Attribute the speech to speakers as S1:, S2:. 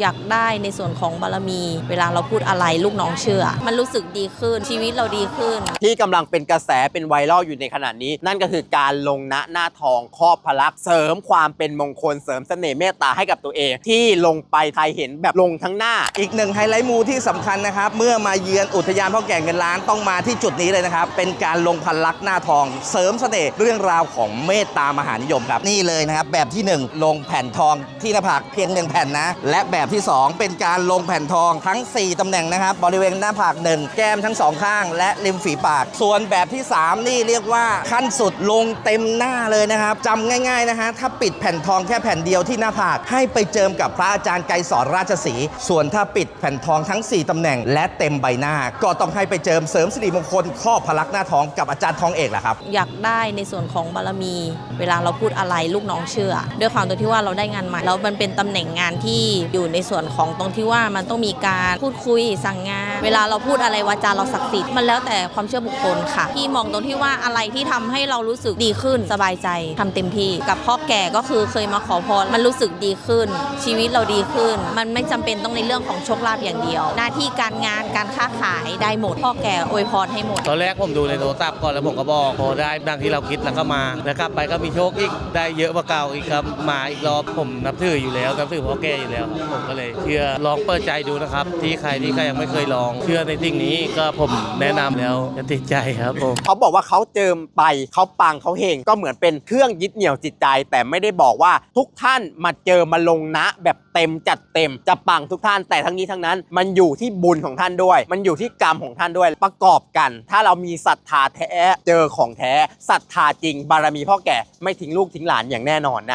S1: อยากได้ในส่วนของบารมี เวลาเราพูดอะไรลูกน้องเชื่อ มันรู้สึกดีขึ้นชีวิตเราดีขึ้น
S2: ที่กำลังเป็นกระแสเป็นไวรัลอยู่ในขณะนี้ นั่นก็คือการลงณหน้าทองครอบพลักษณ์เสริมความเป็นมงคลเสริมเสน่ห์เมตตาให้กับตัวเอง ที่ลงไปใครเห็นแบบลงทั้งหน้า
S3: อีกหนึ่งไฮไลท์มูที่สำคัญนะครับ เมื่อมาเยือนอุทยานพ่อแก่เงินล้านต้องมาที่จุดนี้เลยนะครับ เป็นการลงพันลักษณ์หน้าทอง เสริมเสน่ห์เรื่องราวของเมตตามหานิยมครับนี่เลยนะครับแบบที่1ลงแผ่นทองที่หน้าผากเพียงหนึ่งแผ่นนะ และแบบที่ 2 เป็นการลงแผ่นทองทั้ง 4 ตำแหน่งนะครับ บริเวณหน้าผากหนึ่งแก้มทั้งสองข้าง และริมฝีปาก ส่วนแบบที่ 3 นี่เรียกว่าขั้นสุดลงเต็มหน้าเลยนะครับจำง่ายๆนะฮะถ้าปิดแผ่นทองแค่แผ่นเดียวที่หน้าผากให้ไปเจิมกับพระอาจารย์ไกรสอนราชสีส่วนถ้าปิดแผ่นทองทั้ง 4 ตำแหน่ง และเต็มใบหน้า ก็ต้องให้ไปเจิมเสริมสิริมงคลครอบพลักหน้าทองกับอาจารย์ทองเอกแหละครับ
S1: อยากได้ในส่วนของบารมี เวลาเราพูดอะไรลูกน้องเชื่อ ด้วยความตัวที่ว่าเราได้งานใหม่แล้วมันเป็นตำแหน่งงานที่อยู่ในในส่วนของตรงที่ว่ามันต้องมีการพูดคุยสั่งงาน เวลาเราพูดอะไรวาจาเราศักดิ์สิทธิ์มันแล้วแต่ความเชื่อบุคคลค่ะพี่มองตรงที่ว่าอะไรที่ทำให้เรารู้สึกดีขึ้นสบายใจทำเต็มที่ กับพ่อแก่ก็คือเคยมาขอพรมันรู้สึกดีขึ้น ชีวิตเราดีขึ้น มันไม่จำเป็นต้องในเรื่องของโชคลาภอย่างเดียว หน้าที่การงานการค้าขายได้หมดพ่อแก่อวยพรให้หมด
S4: ตอนแรกผมดูในโทรศัพท์ก่อนแล้วผมก็บอกพอได้ดังที่เราคิดแล้วก็มาแล้วกลับไปก็มีโชคอีกได้เยอะกว่าเก่าอีกครับมาอีกรอบผมนับถืออยู่แล้วนับถือพ่อแก่อยู่แล้วครับผมก็เลยเชื่อลองเปิดใจดูนะครับ ที่ใครที่ใครยังไม่เคยลอง เชื่อในสิ่งนี้ก็ผมแนะนำแล้วจะติดใจครับผม
S2: เขาบอกว่าเขาเจิมไปเขาปังเขาเฮงก็เหมือนเป็นเครื่องยึดเหนี่ยวจิตใจ แต่ไม่ได้บอกว่าทุกท่านมาเจอมาลงนะ แบบเต็มจัดเต็มจะปังทุกท่าน แต่ทั้งนี้ทั้งนั้น มันอยู่ที่บุญของท่านด้วย มันอยู่ที่กรรมของท่านด้วยประกอบกัน ถ้าเรามีศรัทธาแท้เจอของแท้ศรัทธาจริงบารมีพ่อแก่ไม่ทิ้งลูกทิ้งหลานอย่างแน่นอนนะ